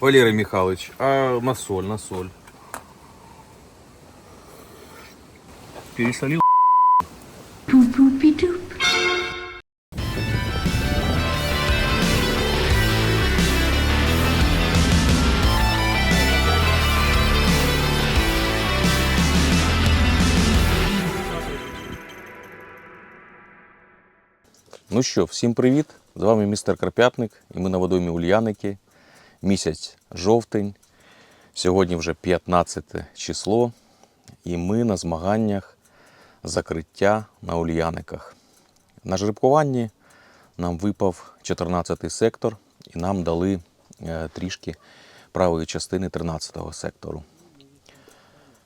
Валерий Михайлович, а на соль, на соль. Пересолил. Пу-пу-пи-дуп. Ну що, всім привіт! З вами містер Карпятник і ми на водоймі Ульяники. Місяць жовтень. Сьогодні вже 15 число. І ми на змаганнях закриття на Ульяниках. На жеребкуванні нам випав 14 сектор і нам дали е, трішки правої частини 13 сектору.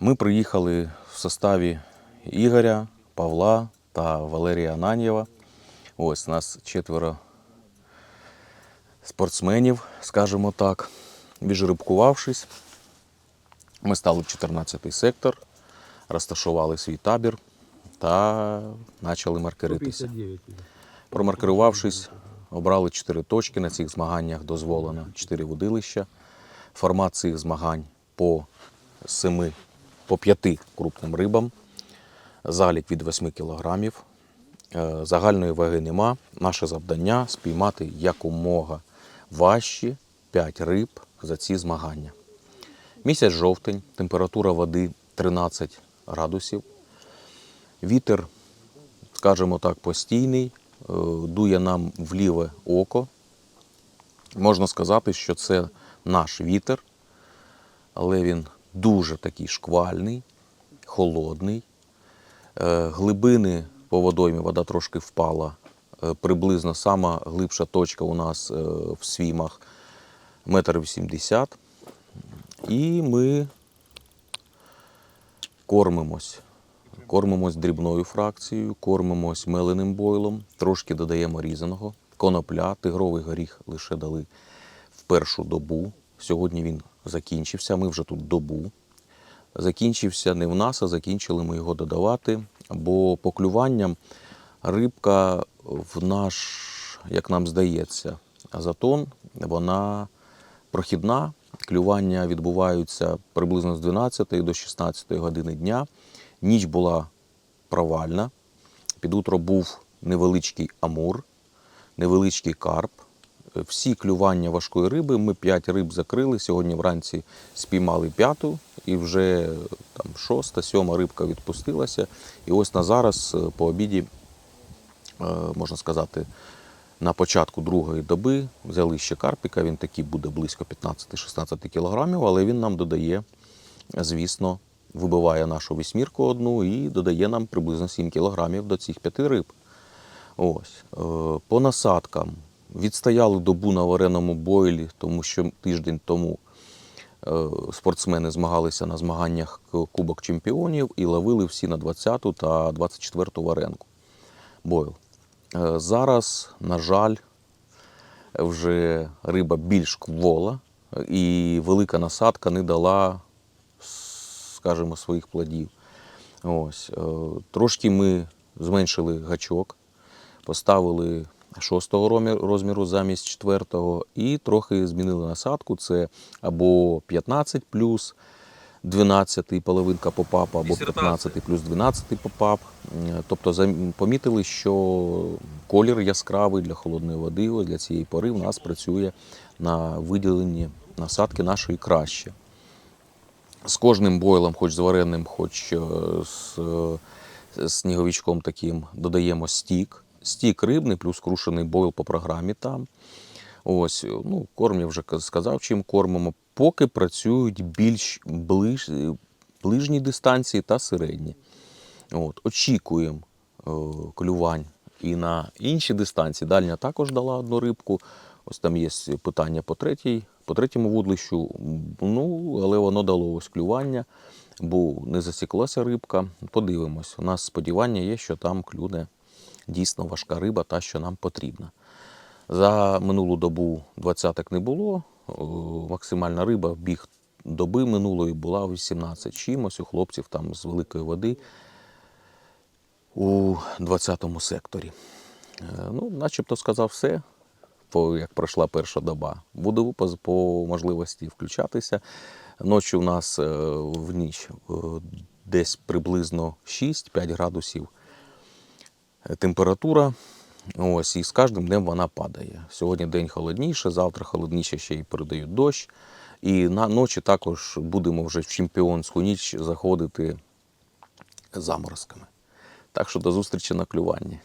Ми приїхали в составі Ігоря, Павла та Валерія Ананєва. Ось нас четверо спортсменів, скажімо так. Віджеребкувавшись, ми стали в 14 сектор, розташували свій табір та почали маркеритися. Промаркерувавшись, обрали 4 точки. На цих змаганнях дозволено 4 водилища. Формат цих змагань по 7, по 5 крупним рибам. Залік від 8 кілограмів. Е, Загальної ваги нема. Наше завдання спіймати якомога важчі 5 риб за ці змагання. Місяць жовтень, температура води 13 градусів. Вітер, скажімо так, постійний, е, дує нам в ліве око. Можна сказати, що це наш вітер, але він дуже такий шквальний, холодний. Е, Глибини по водоймі вода трошки впала. Е, Приблизно сама глибша точка у нас е, в свімах метр вісімдесят. І ми кормимось. Кормимось дрібною фракцією, кормимось меленим бойлом, трошки додаємо різаного. Конопля, тигровий горіх лише дали в першу добу. Сьогодні він закінчився. Ми вже тут добу. Закінчився не в нас, а закінчили ми його додавати. Бо по клюванням рибка в наш, як нам здається, азотон, вона прохідна. Клювання відбуваються приблизно з 12 до 16 години дня. Ніч була провальна. Під утро був невеличкий амур, невеличкий карп. Всі клювання важкої риби. Ми 5 риб закрили. Сьогодні вранці спіймали п'яту, і вже там шоста, сьома рибка відпустилася. І ось на зараз е, по обіді, можна сказати, на початку другої доби взяли ще карпіка. Він такий буде близько 15-16 кілограмів, але він нам додає, звісно, вибиває нашу вісьмірку одну і додає нам приблизно 7 кілограмів до цих п'яти риб. Ось. Е, По насадкам відстояли добу на вареному бойлі, тому що тиждень тому е, спортсмени змагалися на змаганнях Кубок чемпіонів і ловили всі на 20-ту та 24-ту варенку. Бойл. Е, Зараз, на жаль, вже риба більш квола, і велика насадка не дала, скажімо, своїх плодів. Ось. е, Трошки ми зменшили гачок, поставили шостого розміру замість четвертого, і трохи змінили насадку. Це або 15 плюс 12 половинка попап, або 15 плюс 12 попап. Е, Тобто помітили, що колір яскравий для холодної води, ось для цієї пори в нас працює на виділенні насадки нашої краще. З кожним бойлом, хоч з вареним, хоч е, з е, сніговичком таким, додаємо стік. Стік рибний, плюс крушений бойл по програмі там. Ось, ну, корм я вже сказав, чим кормимо. Поки працюють більш ближ, ближні дистанції та середні. От, очікуємо е, клювань і на інші дистанції. Дальня також дала одну рибку. Ось там є питання по третій, по третьому вудлищу. Ну, але воно дало ось клювання, бо не засіклася рибка. Подивимось. У нас сподівання є, що там клюне дійсно важка риба, та, що нам потрібна. За минулу добу двадцяток не було. О, Максимальна риба біг доби минулої була 18 чимось. У хлопців там з великої води у 20-му секторі. Е, Ну, начебто сказав все. як пройшла перша доба. Будемо по, можливості включатися. Ночі у нас е, в ніч е, десь приблизно 6-5 градусів температура. Ось, і з кожним днем вона падає. Сьогодні день холодніше, завтра холодніше ще й передають дощ. І на ночі також будемо вже в чемпіонську ніч заходити заморозками. Так що до зустрічі на клюванні.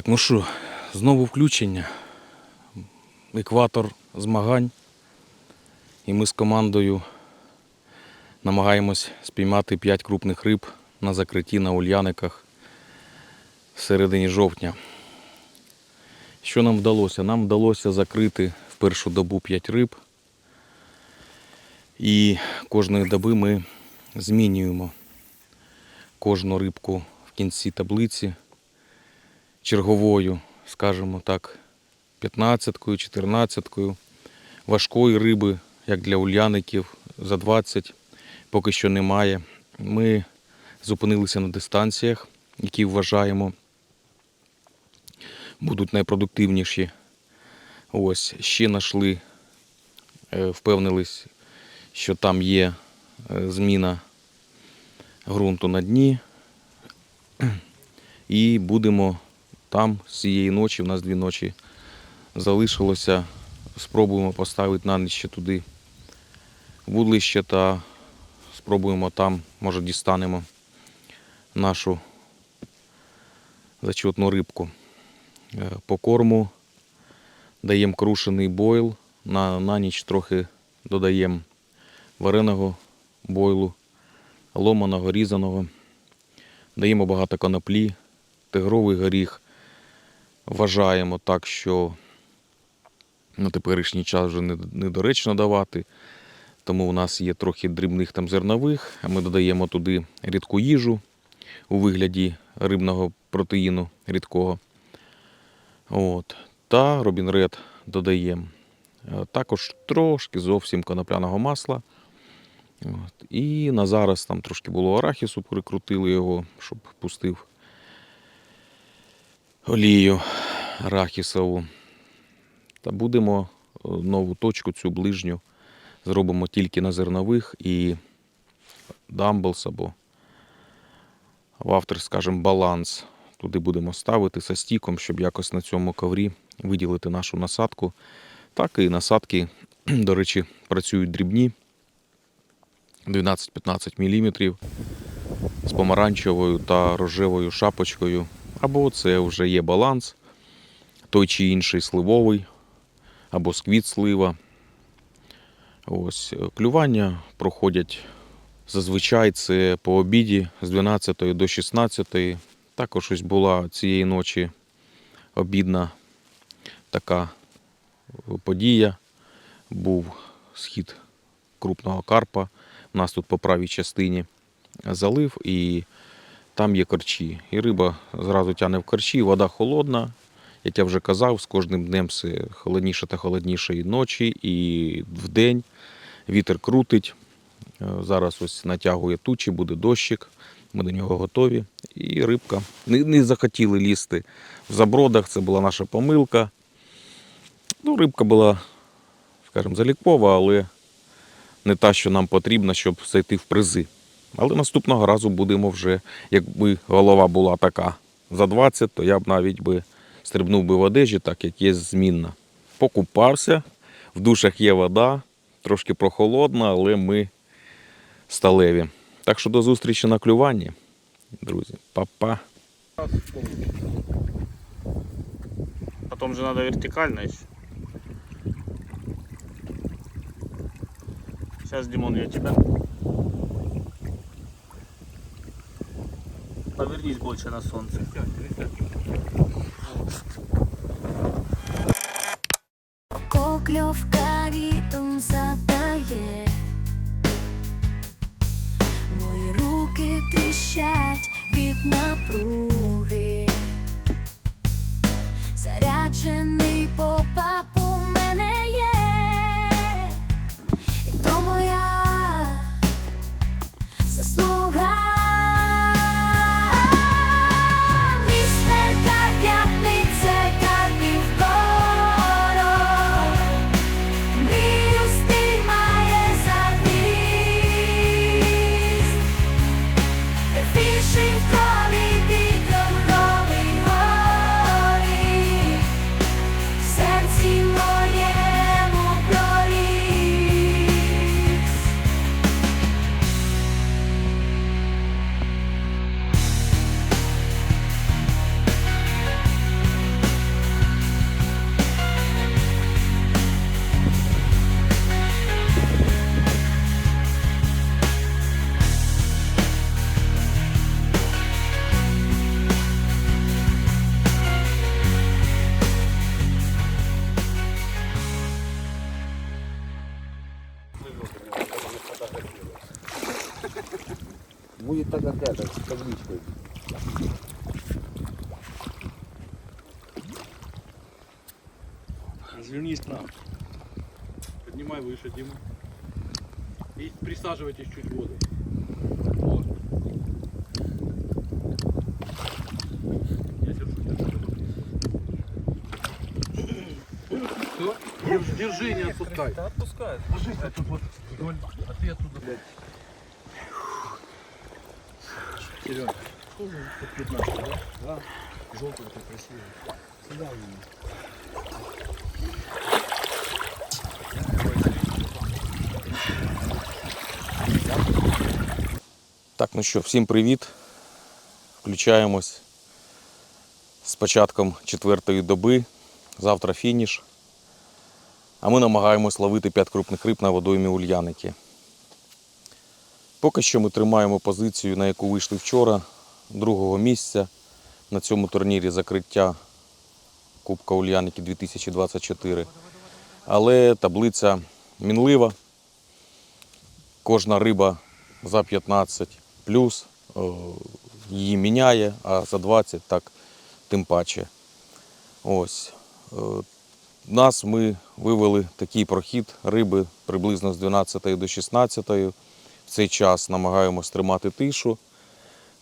Так, ну що, знову включення. Екватор змагань. І ми з командою намагаємось спіймати 5 крупних риб на закритті на ульяниках в середині жовтня. Що нам вдалося? Нам вдалося закрити в першу добу 5 риб. І кожної доби ми змінюємо кожну рибку в кінці таблиці черговою, скажімо так, 15-кою, 14-кою. Важкої риби, як для ульяників, за 20 поки що немає. Ми зупинилися на дистанціях, які вважаємо будуть найпродуктивніші. Ось, ще знайшли, е, впевнились, що там є е, зміна ґрунту на дні. І будемо там з цієї ночі, в нас дві ночі залишилося. Спробуємо поставити на ніч ще туди вудлище та спробуємо там, може дістанемо нашу зачетну рибку. Е, По корму даємо крушений бойл, на, на ніч трохи додаємо вареного бойлу, ломаного, різаного. Даємо багато коноплі, тигровий горіх. Вважаємо так, що на теперішній час вже недоречно давати. Тому у нас є трохи дрібних там зернових, а ми додаємо туди рідку їжу у вигляді рибного протеїну рідкого. От. Та Робін Ред додаємо. Е, Також трошки зовсім конопляного масла. От. І на зараз там трошки було арахісу, прикрутили його, щоб пустив олію арахісову. Та будемо е, нову точку, цю ближню, зробимо тільки на зернових і дамблс або в автор, скажімо, баланс. Туди будемо ставити со стіком, щоб якось на цьому коврі виділити нашу насадку. Так і насадки, до речі, працюють дрібні 12-15 мм з помаранчевою та рожевою шапочкою. Або це вже є баланс, той чи інший сливовий, або сквіт слива. Ось е, клювання проходять зазвичай це по обіді з 12 до 16. Також ось була цієї ночі обідна така подія. Був схід крупного карпа. У нас тут по правій частині залив і там є корчі. І риба зразу тягне в корчі, вода холодна, Як я вже казав, з кожним днем все холодніше та холодніше і ночі, і вдень. Вітер крутить. Е, Зараз ось натягує тучі, буде дощик. Ми до нього готові. І рибка. Не, не захотіли лізти в забродах, це була наша помилка. Ну, рибка була, скажімо, залікова, але не та, що нам потрібна, щоб зайти в призи. Але наступного разу будемо вже, якби голова була така за 20, то я б навіть би стрибнув би в одежі, так як є змінна. Покупався, в душах є вода, трошки прохолодна, але ми сталеві. Так що до зустрічі на клюванні, друзі. Па-па. Потом же надо вертикально еще. Сейчас, Димон, я тебя. Повернись больше на солнце. Кокльовка вітом задає, мої руки тріщать від напруги, Будет так опять, с табличкой. Развернись к нам. Поднимай выше, Дима. И присаживайтесь чуть в воду. Вот. Я держу. Все? Держи, держи, не отпускай. Да отпускай. Держи, а тут вот вдоль, а ты оттуда, блядь. Серега, тоже под 15, да? Да. Желтый такой красивый. Сюда у меня. Так, ну що, всім привіт. Включаємось з початком четвертої доби. Завтра фініш. А ми намагаємось ловити 5 крупних риб на водоймі Ульяники. Поки що ми тримаємо позицію, на яку вийшли вчора, другого місця на цьому турнірі закриття Кубка Ульяники 2024. Але таблиця мінлива. Кожна риба за 15 плюс її міняє, а за 20 так тим паче. Ось. Нас ми вивели такий прохід риби приблизно з 12 до 16. Цей час намагаємось тримати тишу,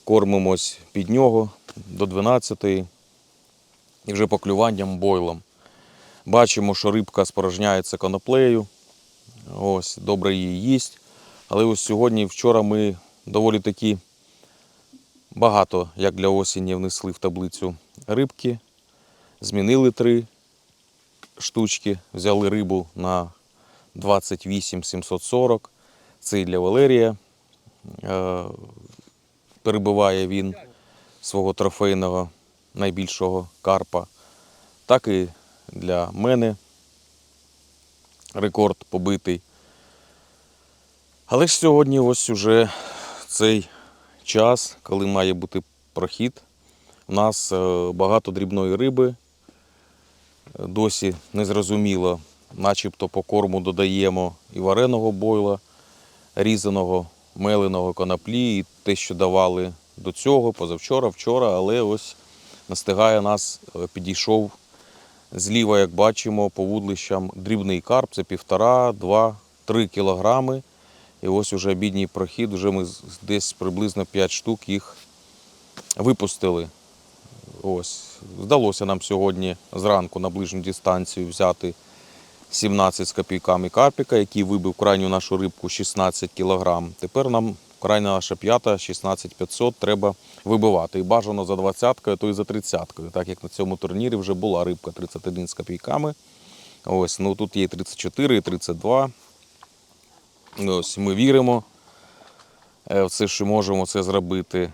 кормимось під нього до 12 і вже поклюванням бойлом. Бачимо, що рибка спорожняється коноплею. Ось, добре її їсть. Але ось сьогодні, вчора ми доволі таки багато, як для осені, внесли в таблицю рибки. Змінили три штучки, взяли рибу на 28 740. Це і для Валерія. Е, Перебиває він свого трофейного найбільшого карпа. Так і для мене рекорд побитий. Але ж сьогодні ось уже цей час, коли має бути прохід. У нас е, багато дрібної риби. Досі незрозуміло, начебто по корму додаємо і вареного бойла, різаного, меленого коноплі, і те, що давали до цього, позавчора, вчора, але ось настигає нас, е, підійшов Зліва, як бачимо, по вудлищам дрібний карп це півтора, два, три кілограми. І ось уже обідній прохід, вже ми десь приблизно 5 штук їх випустили. Ось. Вдалося нам сьогодні зранку на ближню дистанцію взяти 17 з копійками карпіка, який вибив крайню нашу рибку 16 кілограм. Тепер нам крайня наша п'ята 16500 треба вибивати. І бажано за 20-кою, то і за 30-кою, так як на цьому турнірі вже була рибка 31 з копійками. Ось, ну тут є 34, і 32. Ось ми віримо в все, що можемо це зробити.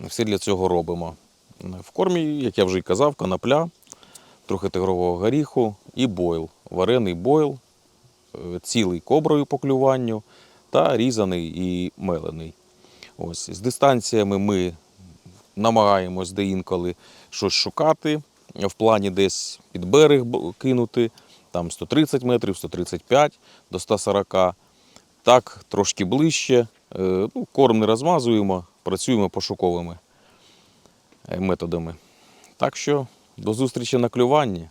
Все для цього робимо. В кормі, як я вже й казав, конопля, трохи тигрового горіху і бойл. Варений бойл, е, цілий коброю по клюванню та різаний і мелений. Ось. З дистанціями ми намагаємось деінколи щось шукати, в плані десь під берег кинути, там 130 метрів, 135 до 140. Так, трошки ближче. Е, Ну, корм не розмазуємо, працюємо пошуковими е, методами. Так що до зустрічі на клюванні.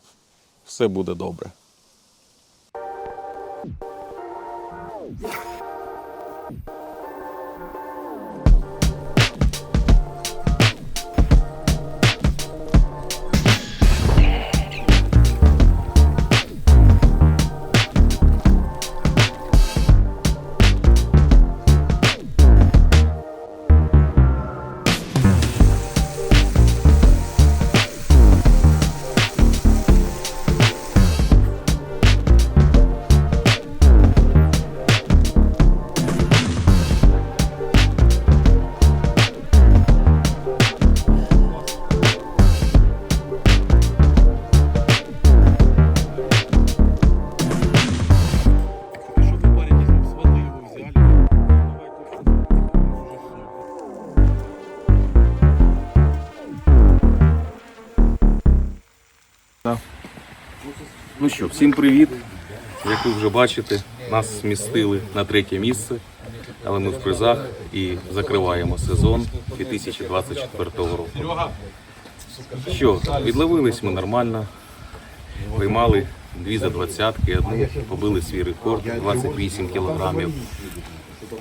Все буде добре. Thank you. Що, всім привіт. Як ви вже бачите, нас змістили на третє місце, але ми в призах і закриваємо сезон 2024 року. Що, відловились ми нормально, виймали дві за двадцятки, одну побили свій рекорд 28 кілограмів.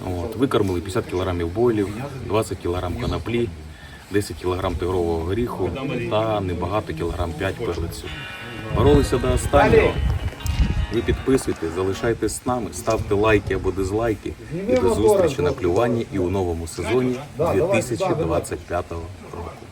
От, викормили 50 кілограмів бойлів, 20 кілограм коноплі, 10 кілограм тигрового горіху та небагато кілограм 5 перлицю. Боролися до останнього. Ви підписуйтесь, залишайтесь з нами, ставте лайки або дизлайки. І до зустрічі на плюванні і у новому сезоні 2025 року.